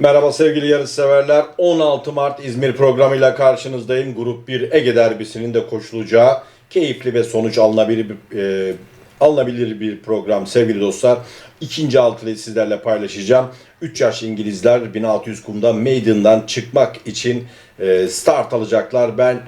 Merhaba sevgili yarış severler. 16 Mart İzmir programıyla karşınızdayım. Grup 1 Ege derbisinin de koşulacağı keyifli ve sonuç alınabilir e, alınabilir bir program sevgili dostlar. İkinci altıyı sizlerle paylaşacağım. 3 yaş İngilizler 1600 kumda Maiden'dan çıkmak için e, start alacaklar. Ben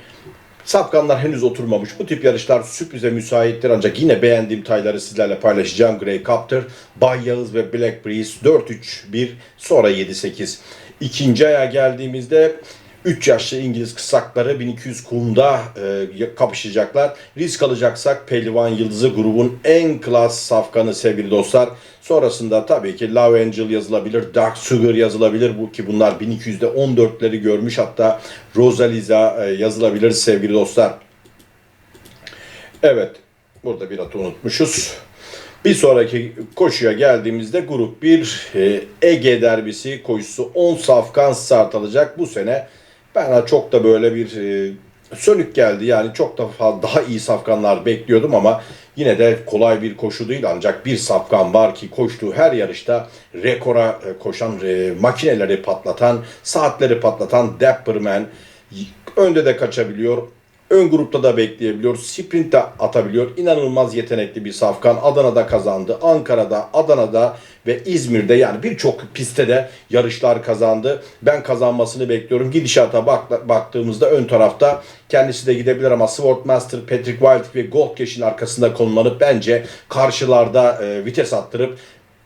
Sapkanlar henüz oturmamış. Bu tip yarışlar sürprize müsaittir ancak yine beğendiğim tayları sizlerle paylaşacağım. Grey Captor, Bay Yağız ve Black Breeze 4-3-1 sonra 7-8. İkinci aya geldiğimizde 3 yaşlı İngiliz kısakları 1200 kumda e, kapışacaklar. Risk alacaksak Pehlivan Yıldızı grubun en klas safkanı sevgili dostlar. Sonrasında tabii ki Love Angel yazılabilir, Dark Sugar yazılabilir. Bu ki bunlar 1200'de 14'leri görmüş. Hatta Rosaliza e, yazılabilir sevgili dostlar. Evet, burada bir atı unutmuşuz. Bir sonraki koşuya geldiğimizde grup 1 e, Ege derbisi koşusu 10 safkan start alacak. Bu sene bana çok da böyle bir e, sönük geldi. Yani çok da daha iyi safkanlar bekliyordum ama yine de kolay bir koşu değil. Ancak bir safkan var ki koştuğu her yarışta rekora e, koşan, e, makineleri patlatan, saatleri patlatan Dapperman önde de kaçabiliyor. Ön grupta da bekleyebiliyor. Sprint de atabiliyor. İnanılmaz yetenekli bir safkan. Adana'da kazandı. Ankara'da, Adana'da ve İzmir'de yani birçok pistte de yarışlar kazandı. Ben kazanmasını bekliyorum. Gidişata bak, baktığımızda ön tarafta kendisi de gidebilir ama Swordmaster, Patrick Wild ve Goldcash'in arkasında konumlanıp bence karşılarda e, vites attırıp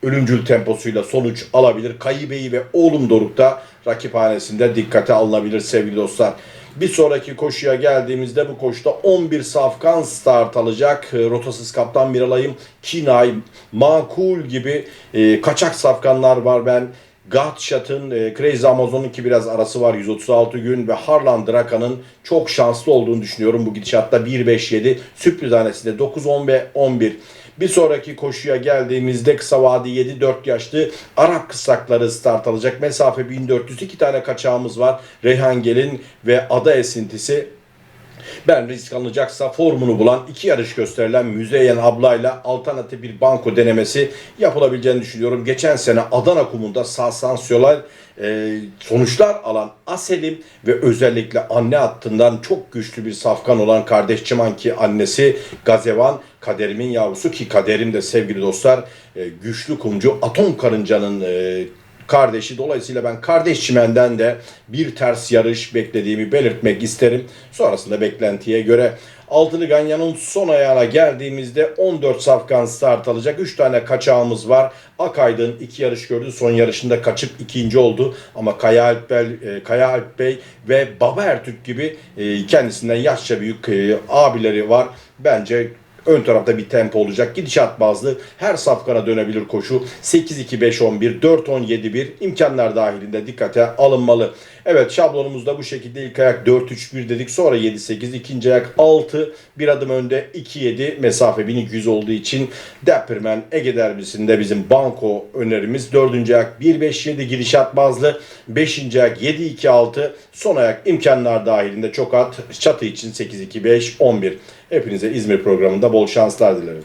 ölümcül temposuyla sonuç alabilir. Kayıbeyi ve Oğlum Doruk'ta rakiphanesinde dikkate alınabilir sevgili dostlar. Bir sonraki koşuya geldiğimizde bu koşuda 11 safkan start alacak. E, Rotasız kaptan Miralay'ım, Kinay, Makul gibi e, kaçak safkanlar var. Ben Gatshot'ın, e, Crazy Amazon'un ki biraz arası var 136 gün ve Harlan Draka'nın çok şanslı olduğunu düşünüyorum bu gidişatta 1-5-7 sürpriz hanesinde 9-10 ve 11. Bir sonraki koşuya geldiğimizde kısa vadi 7-4 yaşlı Arap kısakları start alacak. Mesafe 1400 iki tane kaçağımız var. Reyhan Gelin ve Ada Esintisi ben risk alınacaksa formunu bulan iki yarış gösterilen Müzeyyen ablayla alternatif bir banko denemesi yapılabileceğini düşünüyorum. Geçen sene Adana kumunda sansasyonel e, sonuçlar alan Aselim ve özellikle anne hattından çok güçlü bir safkan olan kardeş Çimanki annesi Gazevan Kaderimin yavrusu ki Kaderim de sevgili dostlar e, güçlü kumcu Atom Karınca'nın e, kardeşi. Dolayısıyla ben kardeş çimenden de bir ters yarış beklediğimi belirtmek isterim. Sonrasında beklentiye göre Altılı Ganyan'ın son ayağına geldiğimizde 14 safkan start alacak. 3 tane kaçağımız var. Akaydın iki yarış gördü. Son yarışında kaçıp ikinci oldu. Ama Kaya Alp, Bey, e, Kaya Alp Bey ve Baba Ertürk gibi e, kendisinden yaşça büyük e, abileri var. Bence Ön tarafta bir tempo olacak. Gidişat bazlı her safkana dönebilir koşu. 8-2-5-11, 4-10-7-1 imkanlar dahilinde dikkate alınmalı. Evet şablonumuz da bu şekilde. İlk ayak 4-3-1 dedik. Sonra 7-8. ikinci ayak 6. Bir adım önde 2-7. Mesafe 1200 olduğu için Dapperman Ege derbisinde bizim banko önerimiz. Dördüncü ayak 1-5-7 gidişat bazlı. Beşinci ayak 7-2-6. Son ayak imkanlar dahilinde çok at. Çatı için 8-2-5-11. Hepinize İzmir programında bol şanslar dilerim.